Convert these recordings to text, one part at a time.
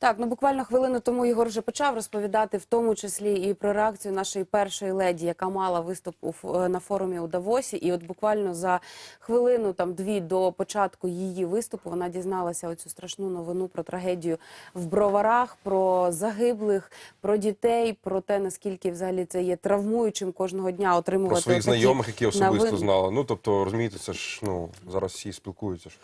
Так, ну буквально хвилину тому Єгор вже почав розповідати, в тому числі і про реакцію нашої першої леді, яка мала виступ у е, на форумі у Давосі. І от буквально за хвилину, там дві до початку її виступу, вона дізналася оцю страшну новину про трагедію в броварах, про загиблих, про дітей, про те, наскільки взагалі це є травмуючим кожного дня отримувати Про своїх такі знайомих, які особисто новини. знала. Ну тобто, розумієте, це ж ну зараз всі спілкуються ж.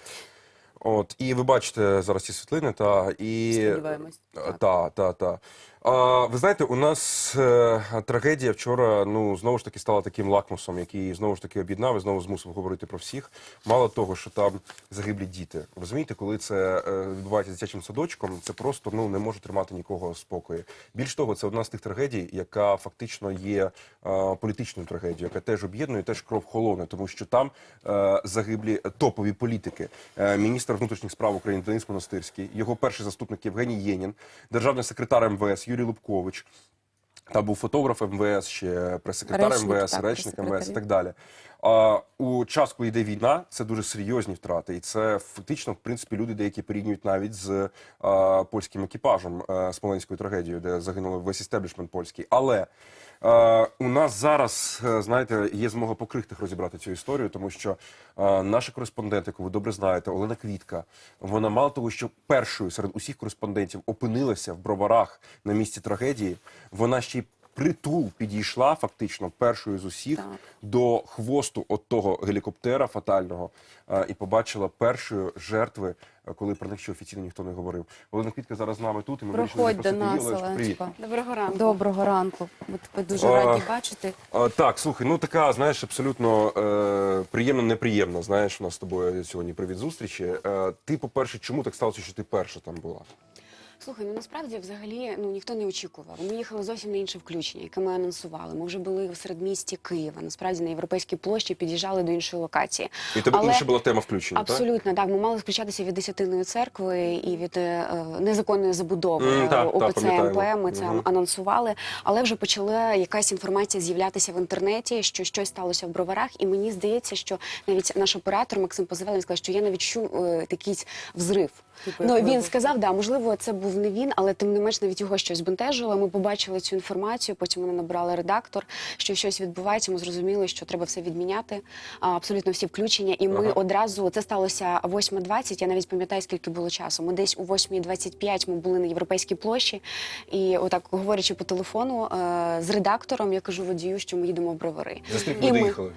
От і ви бачите зараз ці світлини, та і Сподіваємось. Е, Та, та, та. Ви знаєте, у нас е, трагедія вчора ну знову ж таки стала таким лакмусом, який знову ж таки об'єднав і знову змусив говорити про всіх. Мало того, що там загиблі діти. Розумієте, коли це е, відбувається з дитячим садочком, це просто ну не може тримати нікого спокою. Більш того, це одна з тих трагедій, яка фактично є е, політичною трагедією, яка теж об'єднує, теж кров холоне, тому що там загиблі топові політики. Міністр внутрішніх справ України Денис Монастирський, його перший заступник Євгеній Єнін, державний секретар МВС Юрій Лубкович. Та був фотограф МВС, ще прес-секретар Речник, МВС, так, речник МВС і так далі. А у час, коли йде війна, це дуже серйозні втрати, і це фактично, в принципі, люди деякі порівнюють навіть з а, польським екіпажем а, Смоленською трагедією, де загинули весь істеблішмент польський. Але е, у нас зараз, е, знаєте, є змога по крихтах розібрати цю історію, тому що наша кореспондент, яку ви добре знаєте, Олена Квітка, вона мало того, що першою серед усіх кореспондентів опинилася в броварах на місці трагедії, вона ще й притул підійшла фактично першою з усіх Так. до хвосту от того гелікоптера фатального е, і побачила першої жертви, е, коли про них ще офіційно ніхто не говорив. Олена Квітка зараз з нами тут, і ми Проходь до нас. Привіт. Доброго ранку. Доброго ранку. Ми тебе дуже А, раді бачити. А, так, слухай, ну така, знаєш, абсолютно е, приємно неприємно. Знаєш, у нас з тобою сьогодні привіт зустрічі. Е, ти, по-перше, чому так сталося, що ти перша там була? Слухай, ну насправді взагалі ну ніхто не очікував. Ми їхали зовсім на інше включення, яке ми анонсували. Ми вже були в середмісті Києва. Насправді на європейській площі під'їжджали до іншої локації. І тебе Але- інша була тема включення. Абсолютно, так. Ми мали включатися від десятиної церкви і від е, незаконної забудови Мгм, е, так, так, ОПЦ пам'ятаємо. МП. Ми це Мгм. анонсували, але вже почала якась інформація з'являтися в інтернеті, що щось сталося в броварах. І мені здається, що навіть наш оператор Максим Позивелин сказав, що я навіть чую е, якийсь взрив. Типу, Ну він сказав, да, можливо, це був не він, але тим не менш навіть його щось бентежило. Ми побачили цю інформацію. Потім вони набрали редактор, що щось відбувається. Ми зрозуміли, що треба все відміняти. Абсолютно всі включення. І ми Ага. одразу це сталося 8.20, Я навіть пам'ятаю, скільки було часу. Ми десь у 8.25 ми були на європейській площі, і отак говорячи по телефону е, з редактором, я кажу водію, що ми їдемо в бровари. За скільки ми- доїхали?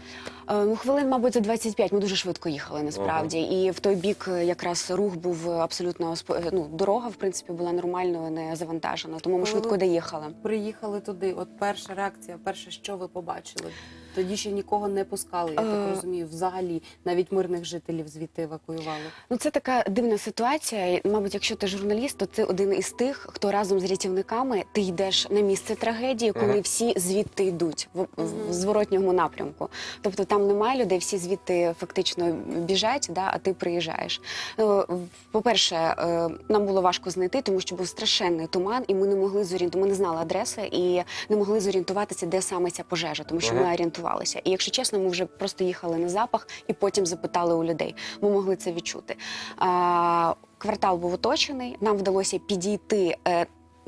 Е, Ну, хвилин, мабуть, за 25. Ми дуже швидко їхали насправді. І в той бік е, якраз рух був абсолютно ну, дорога, в принципі, була нормальною, не завантажена. Тому ми Коли швидко ви- доїхали. Приїхали туди. От перша реакція, перше, що ви побачили. Тоді ще нікого не пускали. Я так Е. розумію, взагалі навіть мирних жителів звідти евакуювали. Ну, це така дивна ситуація. Мабуть, якщо ти журналіст, то ти один із тих, хто разом з рятівниками ти йдеш на місце трагедії, коли Ага. всі звідти йдуть в, в зворотньому напрямку. Тобто там немає людей, всі звідти фактично біжать, да, а ти приїжджаєш. Ну, по-перше, е, нам було важко знайти, тому що був страшенний туман, і ми не могли зорієнтувати. Ми не знали адреси і не могли зорієнтуватися, де саме ця пожежа, тому що Ага. ми орієнтувалися. І якщо чесно, ми вже просто їхали на запах і потім запитали у людей. Ми могли це відчути. Квартал був оточений. Нам вдалося підійти.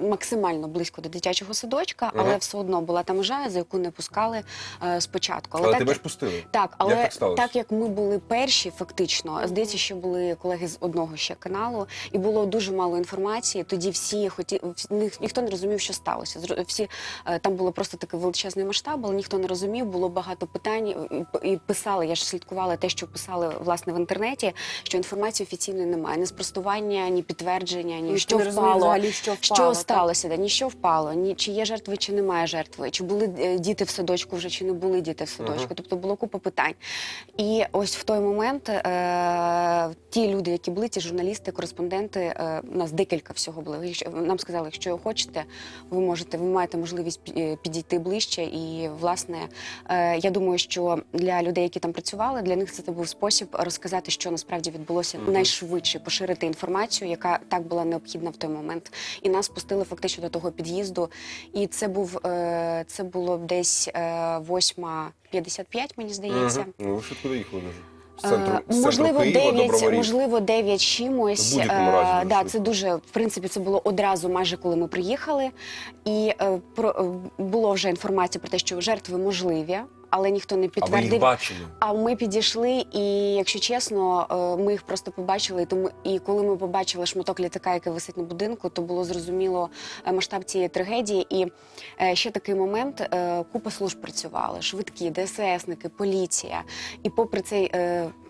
Максимально близько до дитячого садочка, але Ага. все одно була та межа, за яку не пускали е, спочатку. Але, так, тебе ж пустили. так, але Як так сталося? так як ми були перші, фактично, здається, що були колеги з одного ще каналу, і було дуже мало інформації. Тоді всі хоті... ні- ніхто не розумів, що сталося. Зро- Всі е, там було просто такий величезний масштаб, але ніхто не розумів. Було багато питань і п- і писали. Я ж слідкувала те, що писали власне в інтернеті. Що інформації офіційної немає, ні спростування, ні підтвердження, ні Ніхто що не розуміє впало. взагалі, що Що впало, так? Сталося? Да, ні що впало, ні чи є жертви, чи немає жертви, чи були е, діти в садочку вже, чи не були діти в садочку. Ага. Тобто було купа питань. І ось в той момент е, ті люди, які були, ті журналісти, кореспонденти, е, у нас декілька всього було. Якщо- Нам сказали, якщо хочете, ви можете, ви маєте можливість е, підійти ближче. І власне, е, я думаю, що для людей, які там працювали, для них це був спосіб розказати, що насправді відбулося Мгм. найшвидше, поширити інформацію, яка так була необхідна в той момент. І нас пустили підпустили фактично до того під'їзду. І це був е, це було десь е, 8.55, мені здається. Мгм. Ну, ви швидко доїхали дуже. Е, центру, можливо, Києва 9, можливо, 9 чимось. В разі Е, да, це дуже, в принципі, це було одразу, майже коли ми приїхали. І про, було вже інформація про те, що жертви можливі, але ніхто не А ви підтвердив. їх бачили? А ми підійшли, і якщо чесно, е, ми їх просто побачили. І Тому і коли ми побачили шматок літака, який висить на будинку, то було зрозуміло е, масштаб цієї трагедії. І е, ще такий момент: купа служб працювали, швидкі, ДССники, поліція. І попри цей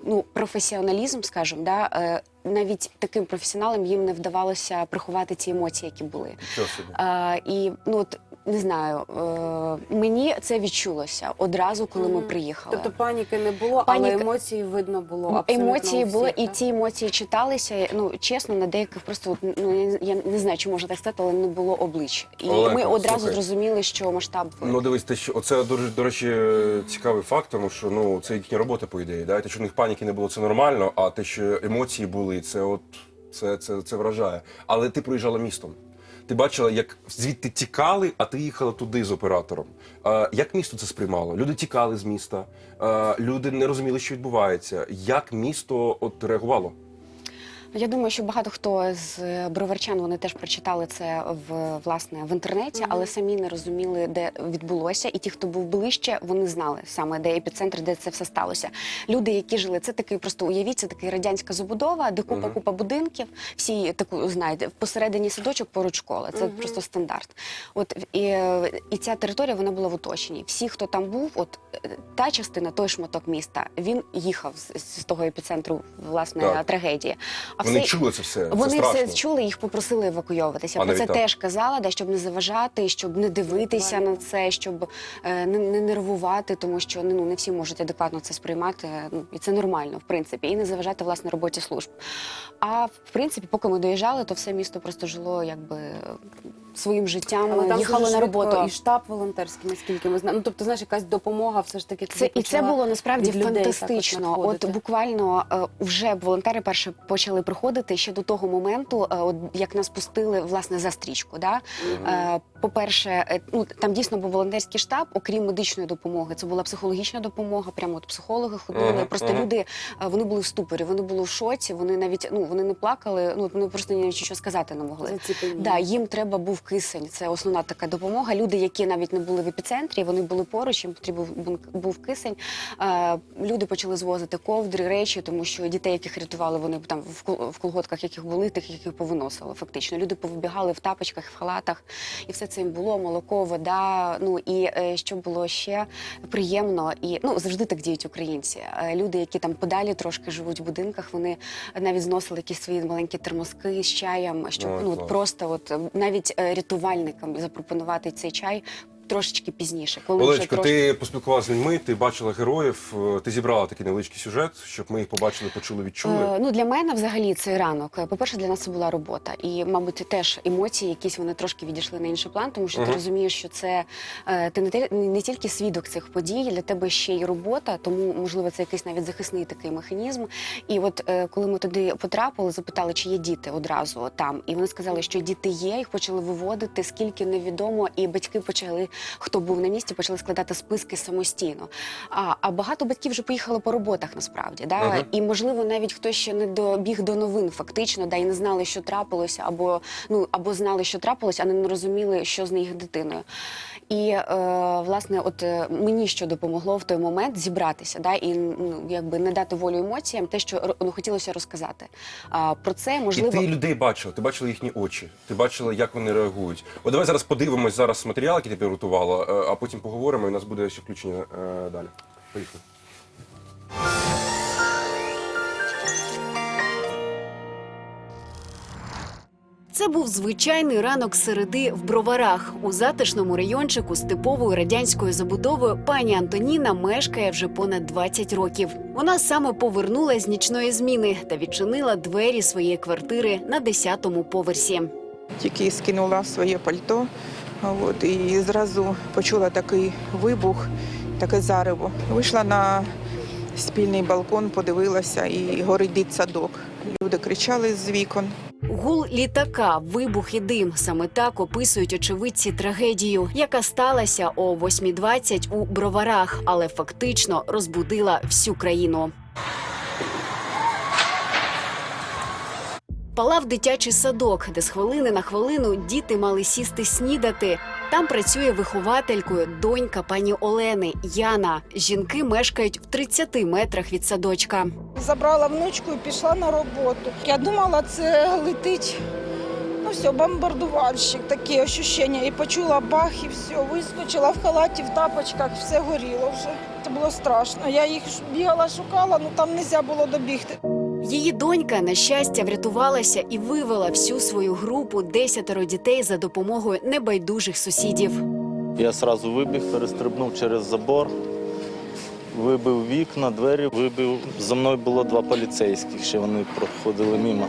ну професіоналізм, скажімо, да, навіть таким професіоналам їм не вдавалося приховати ці емоції, які були. Що собі? А, і ну от не знаю, е, мені це відчулося одразу, коли ми приїхали. Тобто паніки не було, але емоції видно було. абсолютно Емоції у були, і так? ці емоції читалися. Ну чесно, на деяких просто от, ну я- я не знаю, чи можна так сказати, але не було облич. І Оленко, ми одразу слухай. зрозуміли, що масштаб Ну, дивись, те, що оце дуже, до речі, цікавий факт, тому що ну це їхня робота, по ідеї. Да? Те, що у них паніки не було, це нормально, а те, що емоції були, це от це, це, це вражає. Але ти проїжджала містом. Ти бачила, як звідти тікали, а ти їхала туди з оператором. Е, як місто це сприймало? Люди тікали з міста, е, люди не розуміли, що відбувається. Як місто от реагувало? Я думаю, що багато хто з е, броварчан вони теж прочитали це в власне в інтернеті, але самі не розуміли, де відбулося. І ті, хто був ближче, вони знали саме де епіцентр, де це все сталося. Люди, які жили, це такий просто уявіть, це така радянська забудова, де купа купа будинків. Всі таку знаєте, посередині садочок поруч школа. Це просто стандарт. От і, і ця територія вона була в оточенні. Всі, хто там був, от та частина, той шматок міста, він їхав з, з того епіцентру власне Так. трагедії. А Вони все- чули це все. вони це страшно. все чули, їх попросили евакуйовуватися. Про це так. теж казала, да, щоб не заважати, щоб не дивитися на це, щоб е, не, не нервувати, тому що ну, не всі можуть адекватно це сприймати. Ну і це нормально, в принципі, і не заважати власне роботі служб. А в принципі, поки ми доїжджали, то все місто просто жило якби своїм життям, Але там на роботу. І штаб волонтерський, наскільки ми знаємо. Ну, тобто, знаєш, якась допомога все ж таки Це і це було насправді фантастично. От надходити. буквально е, вже волонтери перше почали приходити ще до того моменту, е, от як нас пустили власне за стрічку. Да? Е, По-перше, е, ну там дійсно був волонтерський штаб, окрім медичної допомоги. Це була психологічна допомога. Прямо от психологи ходили. Ага, Просто ага. люди вони були в ступорі, вони були в шоці. Вони навіть ну вони не плакали. Ну вони просто ні нічого сказати не могли. Заціпеніння. Да, їм треба був кисень. Це основна така допомога. Люди, які навіть не були в епіцентрі, вони були поруч, їм потрібен був- кисень. Люди почали звозити ковдри, речі, тому що дітей, яких рятували, вони там в в колготках, яких були, тих, яких повиносили. Фактично, люди повибігали в тапочках, в халатах, і все це їм було молоко, вода. Ну і е, що було ще приємно, і ну завжди так діють українці. Е, люди, які там подалі трошки живуть в будинках, вони навіть зносили якісь свої маленькі термоски з чаєм, щоб Ой, ну от просто от е, навіть рятувальникам запропонувати цей чай трошечки пізніше, коли вже Олечко, трошки ти поспілкувалася з людьми, ти бачила героїв, е, ти зібрала такий невеличкий сюжет, щоб ми їх побачили, почули, відчули. Е, Ну для мене взагалі цей ранок. е, По-перше, для нас це була робота, і мабуть, теж емоції, якісь вони трошки відійшли на інший план, тому що ти розумієш, що це е, ти не, не тільки свідок цих подій, для тебе ще й робота, тому можливо це якийсь навіть захисний такий механізм. І от е, коли ми туди потрапили, запитали, чи є діти одразу там, і вони сказали, що діти є, їх почали виводити, скільки невідомо, і батьки почали, хто був на місці, почали складати списки самостійно. А, а багато батьків вже поїхали по роботах насправді. Да? Ага. І можливо, навіть хтось ще не добіг до новин, фактично, да, і не знали, що трапилося, або ну або знали, що трапилось, а не розуміли, що з них дитиною. І е, власне, от е, мені що допомогло в той момент зібратися, да, і ну, якби не дати волю емоціям, те, що ну, хотілося розказати. А, про це можливо. І ти людей бачила, ти бачила їхні очі, ти бачила, як вони реагують. От давай зараз подивимось зараз матеріал, який ти підготувала, е, а потім поговоримо, і у нас буде ще включення е, далі. Поїхали. Це був звичайний ранок середи в броварах. У затишному райончику з типовою радянською забудовою пані Антоніна мешкає вже понад 20 років. Вона саме повернулася з нічної зміни та відчинила двері своєї квартири на 10-му поверсі. Тільки скинула своє пальто, от, і зразу почула такий вибух, таке зарево. Вийшла на спільний балкон, подивилася і горить дитсадок. Люди кричали з вікон. Гул літака, вибух і дим. Саме так описують очевидці трагедію, яка сталася о 8.20 у броварах, але фактично розбудила всю країну. Палав дитячий садок, де з хвилини на хвилину діти мали сісти снідати. Там працює вихователькою донька пані Олени Яна. Жінки мешкають в 30 метрах від садочка. Забрала внучку і пішла на роботу. Я думала, це летить. Ну все, бомбардувальщик, такі ощущення. І почула бах, і все. Вискочила в халаті, в тапочках, все горіло вже. Це було страшно. Я їх бігала, шукала, ну там не можна було добігти. Її донька, на щастя, врятувалася і вивела всю свою групу десятеро дітей за допомогою небайдужих сусідів. Я одразу вибіг, перестрибнув через забор, вибив вікна, двері, вибив. За мною було два поліцейських, ще вони проходили мимо.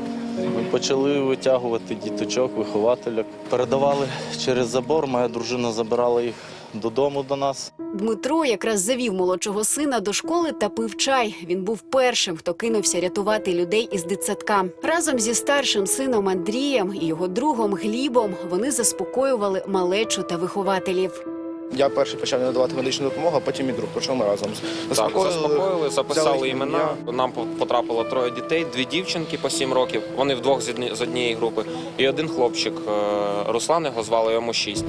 Ми почали витягувати діточок, вихователя. Передавали через забор, моя дружина забирала їх додому до нас. Дмитро якраз завів молодшого сина до школи та пив чай. Він був першим, хто кинувся рятувати людей із дитсадка. Разом зі старшим сином Андрієм і його другом Глібом вони заспокоювали малечу та вихователів. Я перший почав надавати медичну допомогу, а потім і друг. Причому ми разом Так, Заспокоїли, заспокоїли, записали взяли імена. Нам потрапило троє дітей, дві дівчинки по сім років. Вони вдвох з однієї групи, і один хлопчик е, Руслан його звали йому шість.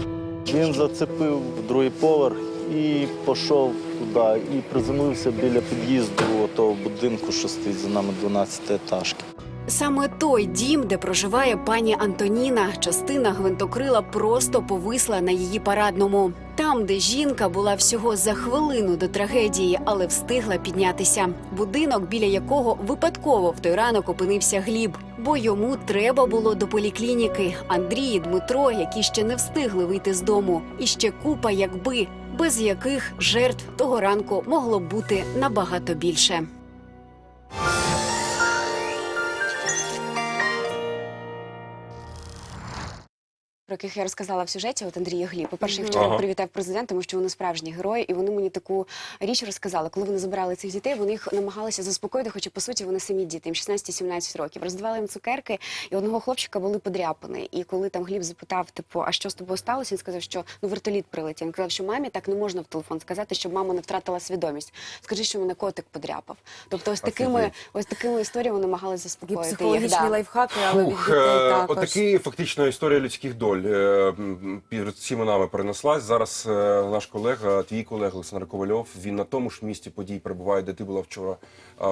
Він зацепив другий поверх і пішов туди, і приземлився біля під'їзду того будинку, що стоїть за нами 12 етажки. Саме той дім, де проживає пані Антоніна, частина гвинтокрила просто повисла на її парадному. Там, де жінка була всього за хвилину до трагедії, але встигла піднятися. Будинок, біля якого випадково в той ранок опинився Гліб, бо йому треба було до поліклініки. Андрій і Дмитро, які ще не встигли вийти з дому, і ще купа, якби без яких жертв того ранку могло бути набагато більше. Про яких я розказала в сюжеті, от Андрій Гліб. По-перше, я вчора Ага. привітав президента, тому що вони справжні герої, і вони мені таку річ розказали. Коли вони забирали цих дітей, вони їх намагалися заспокоїти, хоча по суті вони самі діти, їм 16-17 років. Роздавали їм цукерки, і одного хлопчика були подряпини. І коли там Гліб запитав, типу, а що з тобою сталося? Він сказав, що ну вертоліт прилетів. Він сказав, що мамі так не можна в телефон сказати, щоб мама не втратила свідомість. Скажи, що мене котик подряпав. Тобто, ось такими, ось такими історіями намагалися Такі заспокоїти їх. Да. лайфхаки, але від дітей е, також. отакі фактично історія людських доль е, під всіма нами перенеслась. Зараз е, наш колега, твій колега Олександр Ковальов, він на тому ж місці подій перебуває, де ти була вчора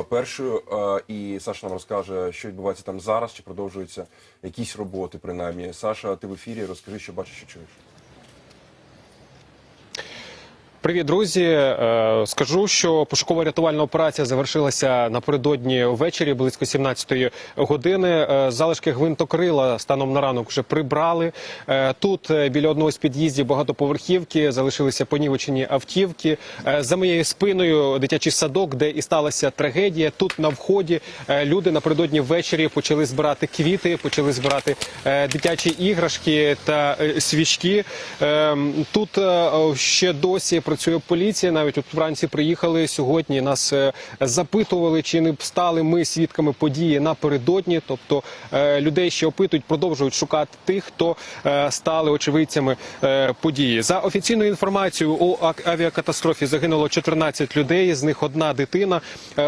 першою. І Саша нам розкаже, що відбувається там зараз, чи продовжуються якісь роботи, принаймні. Саша, ти в ефірі, розкажи, що бачиш, що чуєш. Привіт, друзі. Е, Скажу, що пошуково-рятувальна операція завершилася напередодні ввечері близько 17-ї години. Е, Залишки гвинтокрила станом на ранок вже прибрали. Е, Тут біля одного з під'їздів багатоповерхівки залишилися понівечені автівки. За моєю спиною дитячий садок, де і сталася трагедія. Тут на вході люди напередодні ввечері почали збирати квіти, почали збирати дитячі іграшки та свічки. Ем, Тут ще досі працює поліція. Навіть от вранці приїхали сьогодні. Нас е, запитували, чи не стали ми свідками події напередодні. Тобто е, людей ще опитують, продовжують шукати тих, хто е, стали очевидцями події. За офіційною інформацією, у ак- авіакатастрофі загинуло 14 людей. З них одна дитина.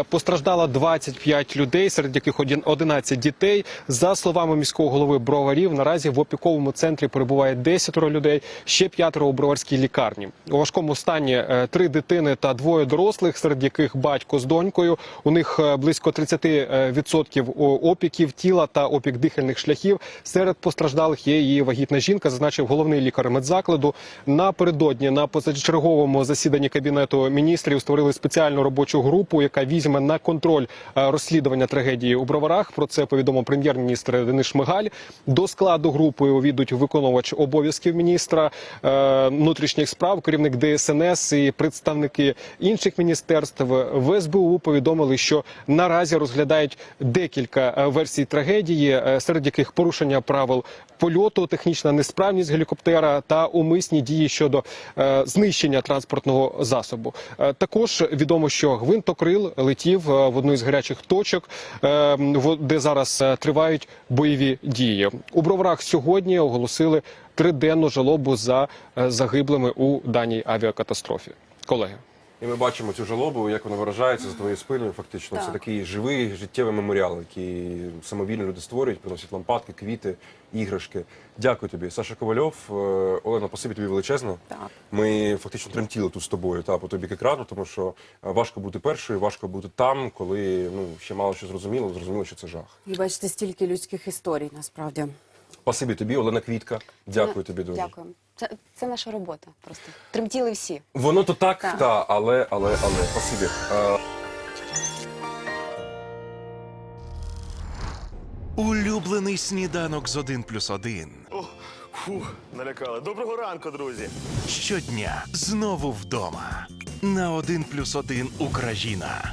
Постраждало 25 людей, серед яких один- 11 дітей. За словами міського голови Броварів, наразі в опіковому центрі перебуває 10 людей, ще п'ятеро у броварській лікарні. У важкому стані е, три дитини та двоє дорослих, серед яких батько з донькою. У них е, близько 30% опіків тіла та опік дихальних шляхів. Серед постраждалих є її вагітна жінка, зазначив головний лікар медзакладу. Напередодні на позачерговому засіданні кабінету міністрів створили спеціальну робочу групу, яка візьме на контроль е, розслідування трагедії у броварах. Про це повідомив прем'єр-міністр Денис Шмигаль. До складу групи увійдуть виконувач обов'язків міністра е, внутрішніх справ, керівник ДСНС ДСНС і представники інших міністерств в СБУ повідомили, що наразі розглядають декілька е, версій трагедії, е, серед яких порушення правил польоту, технічна несправність гелікоптера та умисні дії щодо е, знищення транспортного засобу. Також відомо, що гвинтокрил летів в одну із гарячих точок, де зараз тривають бойові дії. У броварах сьогодні оголосили триденну жалобу за е, загиблими у даній авіакатастрофі. Колеги. І ми бачимо цю жалобу, як вона виражається за твоєю спиною. Фактично, це такий живий життєвий меморіал, який самовільно люди створюють, приносять лампадки, квіти, іграшки. Дякую тобі, Саша Ковальов. Е, Олена, спасибі тобі величезно. Так. Ми фактично тремтіли тут з тобою та по тобі екрану, тому що е, важко бути першою, важко бути там, коли ну ще мало що зрозуміло. Зрозуміло, що це жах. І бачите, стільки людських історій насправді. Спасибі тобі, Олена Квітка. Дякую тобі дуже. Дякую. Це, це наша робота. Просто тремтіли всі. Воно то так, Так. та але, але, але спасибі. Е, Улюблений сніданок з 1 плюс 1. Фух, налякали. Доброго ранку, друзі. Щодня знову вдома. На 1 плюс 1 Україна